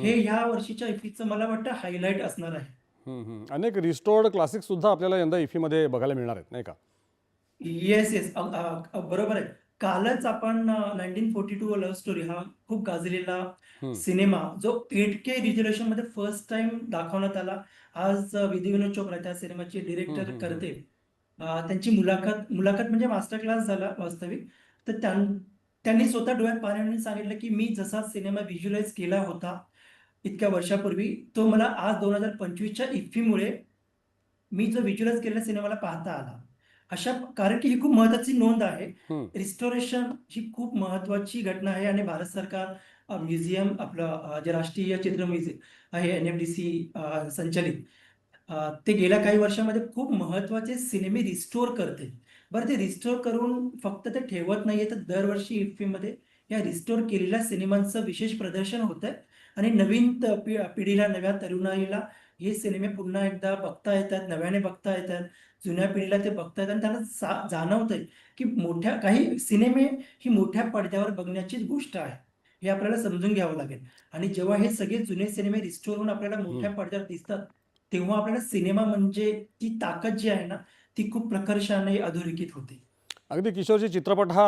हे ह्या वर्षीच्या इफ्फीचं मला वाटतं हायलाईट असणार आहे. अनेक रिस्टोर्ड क्लासिक सुद्धा आपल्याला यंदा इफीमध्ये बघायला मिळणार आहेत नाही का? येस येस बरोबर आहे. कालच आपण nineteen forty two love story हा खूप गाजलेला. सिनेमा जो एट के रिझोल्युशनमध्ये फर्स्ट टाइम दाखवण्यात आला. आज विधी विनोद चोप्रा त्या सिनेमाचे डिरेक्टर करते. त्यांची मुलाखत मुलाखत म्हणजे मास्टर क्लास झाला वास्तविक. तर त्यां- त्यांनी स्वतः डोळ्यात पाण्याने सांगितलं की मी जसा सिनेमा व्हिज्युअलाइज केला होता इतक्या वर्षापूर्वी. तो मला आज दोन हजार पंचवीसच्या इफ्फीमुळे मी जो व्हिज्युअलाइज केलेला सिनेमाला पाहता आला. अशा कारण की ही खूप महत्वाची नोंद आहे. रिस्टोरेशन ही खूप महत्वाची घटना आहे आणि भारत सरकार म्युझियम आपलं जे राष्ट्रीय चित्र म्युझियम आहे एन एफ डी सी संचलित ते गेल्या काही वर्षामध्ये खूप महत्त्वाचे सिनेमे रिस्टोर करते. बरं ते रिस्टोर करून फक्त ते ठेवत नाहीये तर दरवर्षी इफ्फीमध्ये या रिस्टोर केलेल्या सिनेमांचं विशेष प्रदर्शन होत आहे आणि नवीन पि- पिढीला नव्या तरुणाईला हे सिनेमे पुन्हा एकदा बघता येतात नव्याने बघता येतात जुन्या पिढीला ते बघता येतात. आणि त्यांना जा- जाणवतंय की मोठ्या काही सिनेमे ही मोठ्या पडद्यावर बघण्याचीच गोष्ट आहे. हे आपल्याला समजून घ्यावं लागेल. आणि जेव्हा हे सगळे जुने सिनेमे रिस्टोर होऊन आपल्याला मोठ्या पडद्यावर दिसतात तेव्हा आपल्याला सिनेमा म्हणजे ती ताकद जी आहे ना ती खूप प्रकर्षाने अधोरेखित होते. अगदी किशोरजी चित्रपट हा